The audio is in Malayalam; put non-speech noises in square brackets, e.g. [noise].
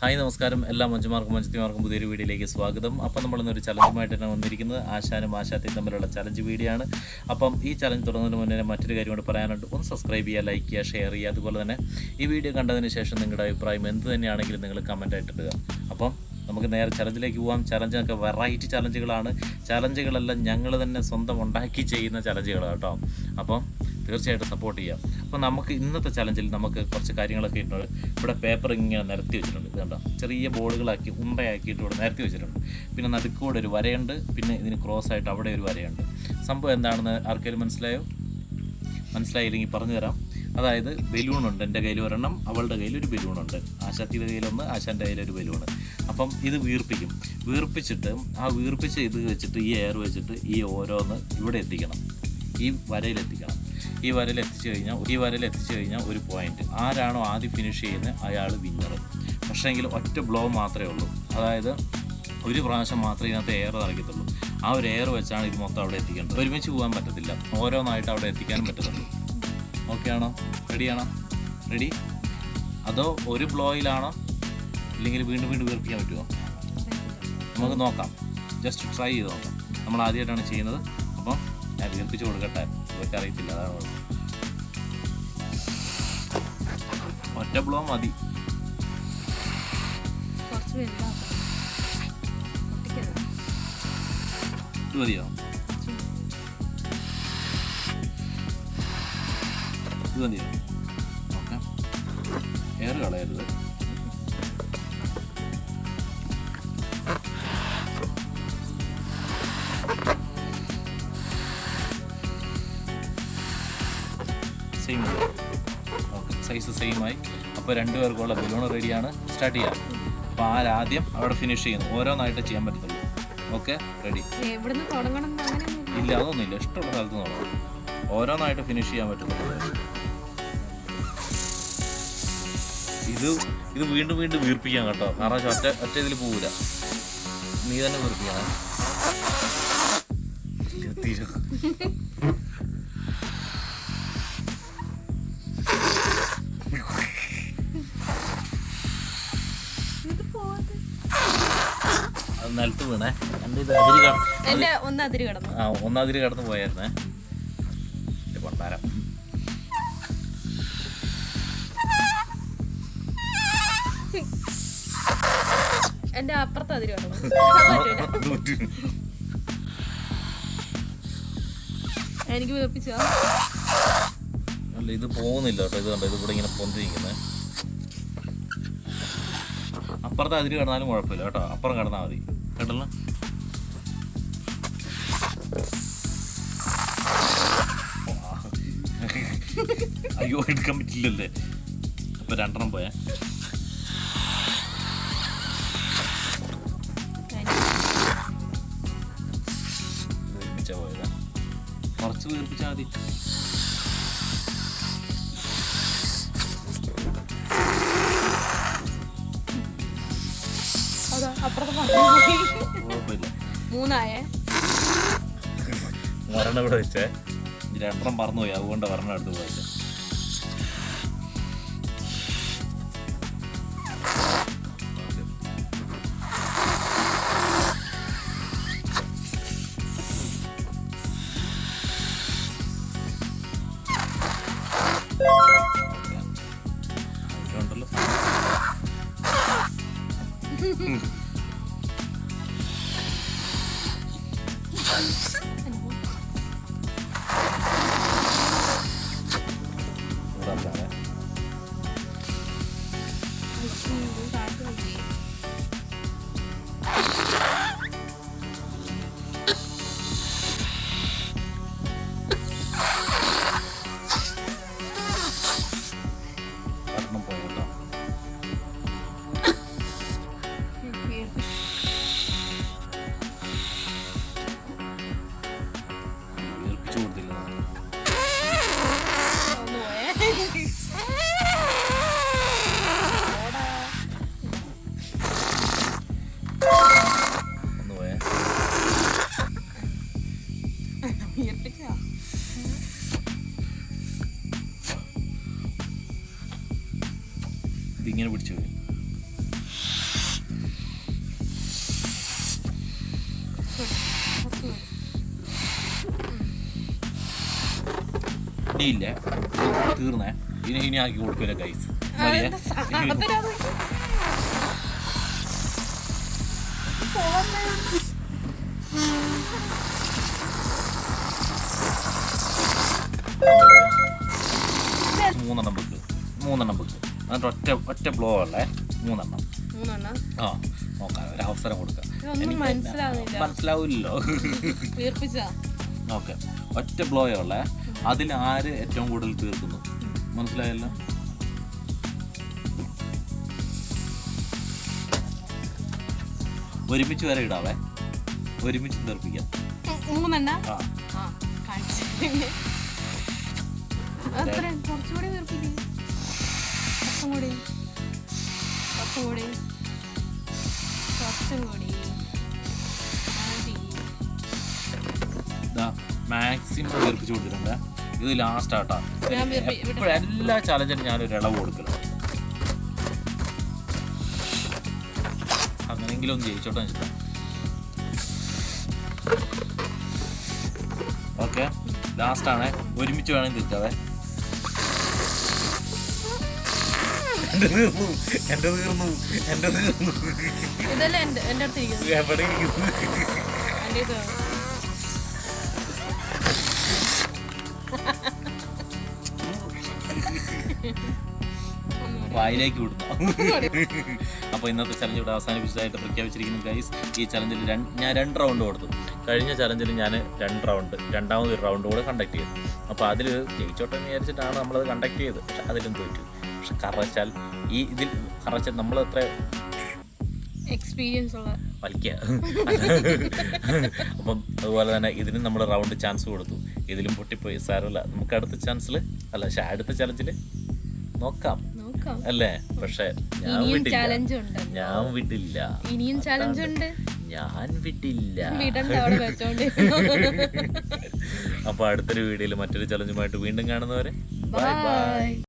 ഹായ് നമസ്കാരം. എല്ലാ മഞ്ജുമാർക്കും മഞ്ജുത്തിമാർക്കും പുതിയൊരു വീഡിയോയിലേക്ക് സ്വാഗതം. അപ്പം നമ്മൾ ഇന്നൊരു ചലഞ്ചുമായിട്ട് തന്നെ വന്നിരിക്കുന്നത് ആശാനും ആശാത്തിയും തമ്മിലുള്ള ചലഞ്ച് വീഡിയോ ആണ്. അപ്പം ഈ ചലഞ്ച് തുടങ്ങുന്നതിന് മുന്നേ മറ്റൊരു കാര്യം കൂടി പറയാനുണ്ട്. ഒന്ന് സബ്സ്ക്രൈബ് ചെയ്യുക ലൈക്ക് ചെയ്യുക ഷെയർ ചെയ്യുക. അതുപോലെ തന്നെ ഈ വീഡിയോ കണ്ടതിന് ശേഷം നിങ്ങളുടെ അഭിപ്രായം എന്ത് തന്നെയാണെങ്കിലും നിങ്ങൾ കമന്റ് ആയിട്ടിടുക അപ്പം നമുക്ക് നേരെ ചലഞ്ചിലേക്ക് പോകാം ചലഞ്ചൊക്കെ വെറൈറ്റി ചലഞ്ചുകളാണ് ചലഞ്ചുകളെല്ലാം ഞങ്ങൾ തന്നെ സ്വന്തം ഉണ്ടാക്കി ചെയ്യുന്ന ചലഞ്ചുകളാണ് കേട്ടോ. അപ്പം തീർച്ചയായിട്ടും സപ്പോർട്ട് ചെയ്യാം. അപ്പോൾ നമുക്ക് ഇന്നത്തെ ചലഞ്ചിൽ നമുക്ക് കുറച്ച് കാര്യങ്ങളൊക്കെ ഇട്ടുണ്ട്. ഇവിടെ പേപ്പർ ഇങ്ങനെ നിരത്തി വെച്ചിട്ടുണ്ട്. ഇത് കണ്ടോ? ചെറിയ ബോളുകളാക്കി ഉണ്ടയാക്കിയിട്ട് ഇവിടെ നിരത്തി വെച്ചിട്ടുണ്ട്. പിന്നെ നടുക്കൂടെ ഒരു വരയുണ്ട്. പിന്നെ ഇതിന് ക്രോസ് ആയിട്ട് അവിടെ ഒരു വരയുണ്ട്. സംഭവം എന്താണെന്ന് ആർക്കെങ്കിലും മനസ്സിലായോ? മനസ്സിലായില്ലെങ്കിൽ പറഞ്ഞു തരാം. അതായത് ബലൂണുണ്ട് എന്റെ കയ്യിൽ ഒരെണ്ണം അവളുടെ കയ്യിൽ ഒരു ബലൂണുണ്ട് ആശാത്തിയുടെ കയ്യിലൊന്ന് ആശാന്റെ കയ്യിലൊരു ബലൂണ് അപ്പം ഇത് വീർപ്പിക്കും. വീർപ്പിച്ചിട്ട് ആ വീർപ്പിച്ച ഇത് വെച്ചിട്ട് ഈ എയർ വെച്ചിട്ട് ഈ ഓരോന്ന് ഇവിടെ എത്തിക്കണം. ഈ വരയിൽ എത്തിക്കണം. ഈ വരയിൽ എത്തിച്ചു കഴിഞ്ഞാൽ ഈ വരയിൽ എത്തിച്ചു കഴിഞ്ഞാൽ ഒരു പോയിന്റ് ആരാണോ ആദ്യം ഫിനിഷ് ചെയ്യുന്നത് അയാൾ വിന്നർ പക്ഷേങ്കിൽ ഒറ്റ ബ്ലോ മാത്രമേ ഉള്ളൂ. അതായത് ഒരു പ്രാവശ്യം മാത്രമേ ഇതിനകത്ത് എയർ നിറയ്ക്കത്തുള്ളൂ ആ ഒരു എയർ വെച്ചാണ് ഇത് മൊത്തം അവിടെ എത്തിക്കേണ്ടത്. ഒരുമിച്ച് പോകാൻ പറ്റത്തില്ല. ഓരോന്നായിട്ട് അവിടെ എത്തിക്കാനും പറ്റത്തുള്ളൂ. ഓക്കെ ആണോ? റെഡിയാണോ റെഡി അതോ ഒരു ബ്ലോയിലാണോ ഇല്ലെങ്കിൽ വീണ്ടും വീണ്ടും വീർപ്പിക്കാൻ പറ്റുമോ നമുക്ക് നോക്കാം. ജസ്റ്റ് ട്രൈ ചെയ്ത് നോക്കാം. നമ്മൾ ആദ്യമായിട്ടാണ് ചെയ്യുന്നത്. അപ്പം വീർപ്പിച്ച് കൊടുക്കട്ടെ. ഇതൊക്കെ അറിയത്തില്ല അതാണ് ഒറ്റ ബ്ലോ മതി. മതിയോ? ഇത് മതിയോ? ഓക്കെ. എയർ കളയരുത്. സെയിം ഓക്കെ സൈസ് സെയിം ആയി. അപ്പോൾ രണ്ടുപേർക്കുള്ള ബലൂൺ റെഡിയാണ് സ്റ്റാർട്ട് ചെയ്യാം. അപ്പോൾ ആരാദ്യം അവിടെ ഫിനിഷ് ചെയ്യുന്നു? ഓരോന്നായിട്ട് ചെയ്യാൻ പറ്റത്തുള്ളൂ. ഓക്കെ റെഡി ഇല്ല അതൊന്നുമില്ല. ഇഷ്ടമുള്ള സ്ഥലത്ത് നോക്കാം ഓരോന്നായിട്ട് ഫിനിഷ് ചെയ്യാൻ പറ്റുന്നുള്ളൂ ഇത് ഇത് വീണ്ടും വീണ്ടും വീർപ്പിക്കാം കേട്ടോ. കാരണം ഒറ്റ ഒറ്റ ഇതിൽ പോവില്ല നീ തന്നെ വീർപ്പിക്കണം. [laughs] വീണേ എന്റെ ഇത് അതിര് കാണും എന്റെ ഒന്ന് അതിര് കിടന്നു. ആ ഒന്നാതിരി കടന്നു പോയായിരുന്നേ. എന്റെ കൊണ്ടാരം. എന്റെ അപ്പുറത്ത് അതിര് കിടന്നു. എനിക്ക് വേപ്പിച്ചോ അല്ല ഇത് പോകുന്നില്ല കേട്ടോ. ഇത് കണ്ടോ? ഇത് ഇവിടെ ഇങ്ങനെ പൊന്തിരിക്കുന്നത് അപ്പുറത്തെ അതിരി കിടന്നാലും കുഴപ്പമില്ല കേട്ടോ. അപ്പുറം കിടന്നാൽ മതി. കേട്ടല്ലോ അയ്യോ എടുക്കാൻ പറ്റില്ലല്ലേ. അപ്പൊ രണ്ടെണ്ണം പോയാ. പോയതാ. കുറച്ച് വീർപ്പിച്ചാൽ മതി. മൂന്നായേ. ഒരെണ്ണം ഇവിടെ വെച്ചേ. ഇതിനെത്രം രണ്ടെണ്ണം പറന്നുപോയി അതുകൊണ്ട് എടുത്ത് പോയത് [laughs] ഉണ്ടല്ലോ 嗯无法二十 ഇങ്ങനെ പിടിച്ചു വരും. ഇല്ലേ? തീർന്നേ. ഇനി ഇനി ആക്കി കൊടുക്കില്ല ഗൈസ് മതിയേ. മൂന്നെണ്ണം ബുക്ക് മൂന്നെണ്ണം ബുക്ക് എന്നിട്ട് ഒറ്റ ഒറ്റ ബ്ലോ അല്ലേ മൂന്നെണ്ണം? ആ നോക്കാം. ഒരു അവസരം കൊടുക്കാം. മനസ്സിലാവില്ലല്ലോ. ഓക്കെ. ഒറ്റ ബ്ലോ ഉള്ളേ. അതിൽ ആര് ഏറ്റവും കൂടുതൽ തീർക്കുന്നു? മനസ്സിലായല്ലോ? ഒരുമിച്ച് വരെ ഇടാവേ. ഒരുമിച്ച് തീർപ്പിക്കാം. മൂന്നെണ്ണ? ആ. കാണിച്ചു. കുറച്ചും കൂടി കുറച്ചും കൂടി കുറച്ചും കൂടി. മാക്സിമം വീർപ്പിച്ച് കൊടുത്തിട്ടുണ്ട്. ഇത് ലാസ്റ്റ് ആട്ടാ. എപ്പോഴും എല്ലാ ചാലഞ്ചിനും ഞാനൊരു ഇളവ് കൊടുക്കണം. അങ്ങനെങ്കിലും ഒന്ന് ജയിച്ചോട്ടെ വെച്ചിട്ടാ. ഓക്കെ ലാസ്റ്റ് ആണേ. ഒരുമിച്ച് വേണമെങ്കിൽ തീർക്കാവേ എന്റെ തീർന്നു. എന്റെ തീർന്നു. എന്റെ തീർന്നു. ഇതല്ലേ എന്റെ എന്റെ അടുത്ത് ഇരിക്കുന്നത് എവിടെ ഇരിക്കുന്നു? ഇത്. വായിലേക്ക് വിടുന്നു അപ്പോൾ ഇന്നത്തെ ചലഞ്ച് ഇവിടെ അവസാനിപ്പിച്ചതായിട്ട് പ്രഖ്യാപിച്ചിരിക്കുന്നു ഗൈസ് ഈ ചലഞ്ചിൽ ഞാൻ രണ്ട് റൗണ്ട് കൊടുത്തു. കഴിഞ്ഞ ചലഞ്ചിൽ ഞാൻ രണ്ട് റൗണ്ട് രണ്ടാമത് ഒരു റൗണ്ട് കൂടെ കണ്ടക്ട് ചെയ്തു. അപ്പോൾ അതിൽ ജയിച്ചോട്ടെ എന്ന് വിചാരിച്ചിട്ടാണ് നമ്മളത് കണ്ടക്ട് ചെയ്തത്. പക്ഷെ അതിലും തോറ്റു. പക്ഷെ കാരണം വെച്ചാൽ ഈ ഇതിൽ കാരണം വെച്ചാൽ നമ്മൾ എത്ര എക്സ്പീരിയൻസ് ഉള്ള വലിക്കുക [laughs] അപ്പം അതുപോലെ തന്നെ ഇതിനും നമ്മൾ റൗണ്ട് ചാൻസ് കൊടുത്തു. ഇതിലും പൊട്ടിപ്പോയി. സാരമില്ല. നമുക്ക് അടുത്ത ചാൻസിൽ അല്ല പക്ഷെ അടുത്ത ചാലഞ്ചിൽ നോക്കാം. അല്ലേ? പക്ഷെ ഞാൻ വിട്ടില്ല. ഞാൻ വിട്ടില്ല. ഇനിയും ചാലഞ്ച് ഉണ്ട്. ഞാൻ വിട്ടില്ല. [laughs] അപ്പൊ അടുത്തൊരു വീഡിയോയിൽ മറ്റൊരു ചലഞ്ചുമായിട്ട് വീണ്ടും കാണുന്നവരെ ബൈ ബൈ